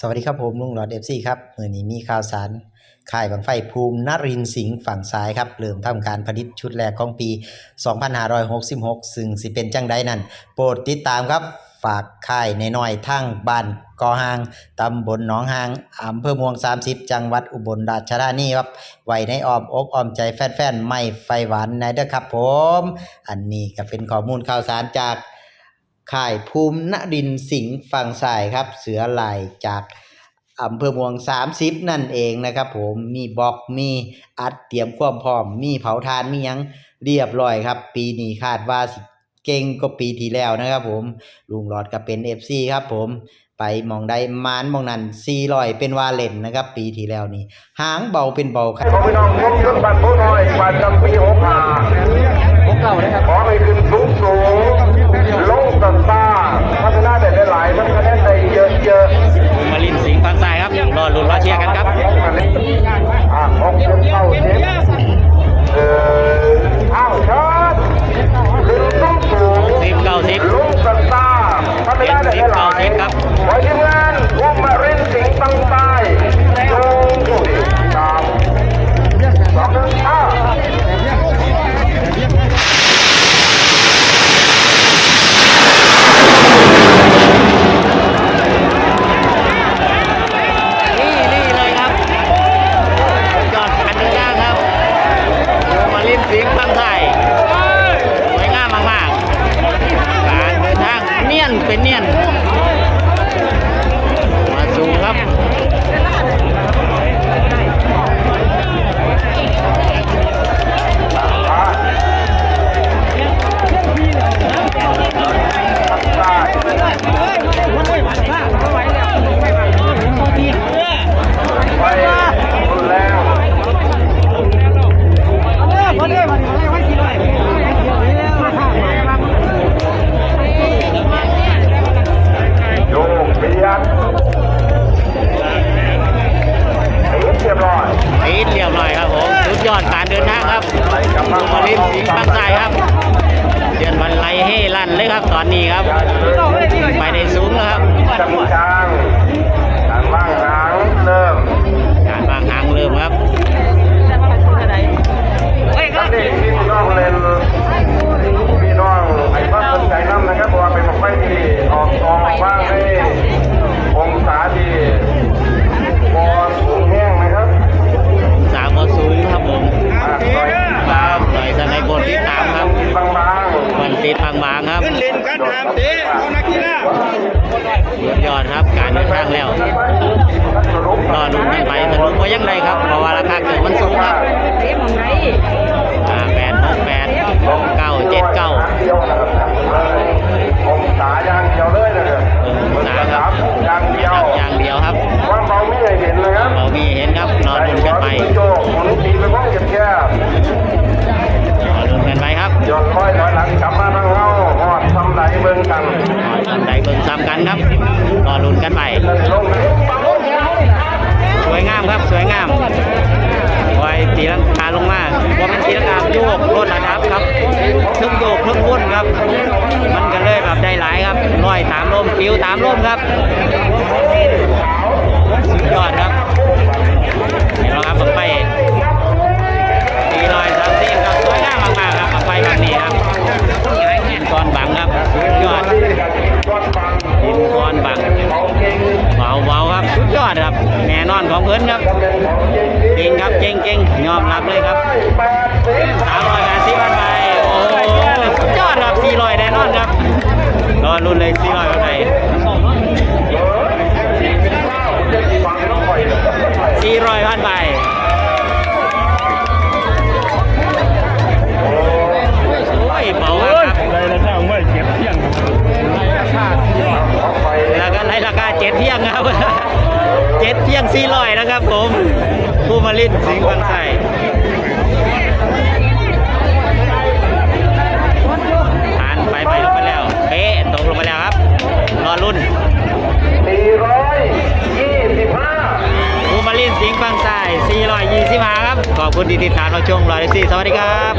สวัสดีครับผมลุงหลอดเอฟซีครับมือนี้มีข่าวสารค่ายบังไฟภูมินรินสิงห์ฝั่งซ้ายครับเริ่มทำการผลิตชุดแรกของปี 2566 ซึ่งสิเป็นจังใดนั้นโปรดติดตามครับฝากค่ายในน้อยทั้งบ้านกอหางตำบลหนองหางอำเภอเม่วง 30 จังหวัดอุบลราชธานีครับไว้ในอ้อมอกอ้อมใจแฟนๆไม่ไฟหวานในเด้อครับผม อันนี้ก็เป็นข้อมูลข่าวสารจาก ค่ายภูมินรินทร์สิงห์ฝั่งซ้ายครับ เสือลายจากอำเภอเมือง 30 นั่นเองนะครับ ผมมีบล็อกมีอัดเตรียมความพร้อม มีเผาทานมีหยังเรียบร้อยครับ ปีนี้คาดว่าสิเก่งก็ปีที่แล้วนะครับ ผมลุงหลอดก็เป็น FC ครับผมไปหมองได้มานหมองนั้น400เป็นวาเล่นนะครับ ปีที่แล้วนี่หางเบาเป็นเบาครับขอพี่น้องยกขึ้นบัตรผู้น้อยบัตรจำปีหกห้าพวกเรานะครับขอให้ขึ้นสู เก้าสิบครับ ร้อยปีดเรียบร้อยครับผมสุดยอดการเดินทางครับมาลินสิงห์ฝั่งซ้ายครับ เดือนวันไล่ให้ลั่นเลยครับตอนนี้ครับ ไปในสูงแล้วครับจังกลางการว่างหางเริ่มการวางหางเริ่มครับ นเล่นกันหามเตะเอานักกีฬาสุดยอดครับการเดินทางแล้วรอลุ้นกันไปสนุกก็ยังไงครับเพราะว่าราคาเกิดมันสูงครับ อยตามลมปิวตามลมครับสุดยอดครับเห็นไหมครับบังไฟตีลอยสามสิบครับสวยงามมากๆครับบังไฟแบบนี้ครับหินก้อนบังครับสุดยอดหินก้อนบังเบาเบาครับสุดยอดครับแน่นอนของเพิ่นครับเก่งครับเก่งเก่งยอมรับเลยครับ มาลินสิงห์บางไทรผ่านไปไปลงไปแล้ว เป๊ะตกลงไปแล้วครับ รอรุ่นสี่ร้อยยี่สิบห้าผู้มาลินสิงห์บางไทร425ครับ ขอบคุณที่ติดตามเราชมรอยสี่สวัสดีครับ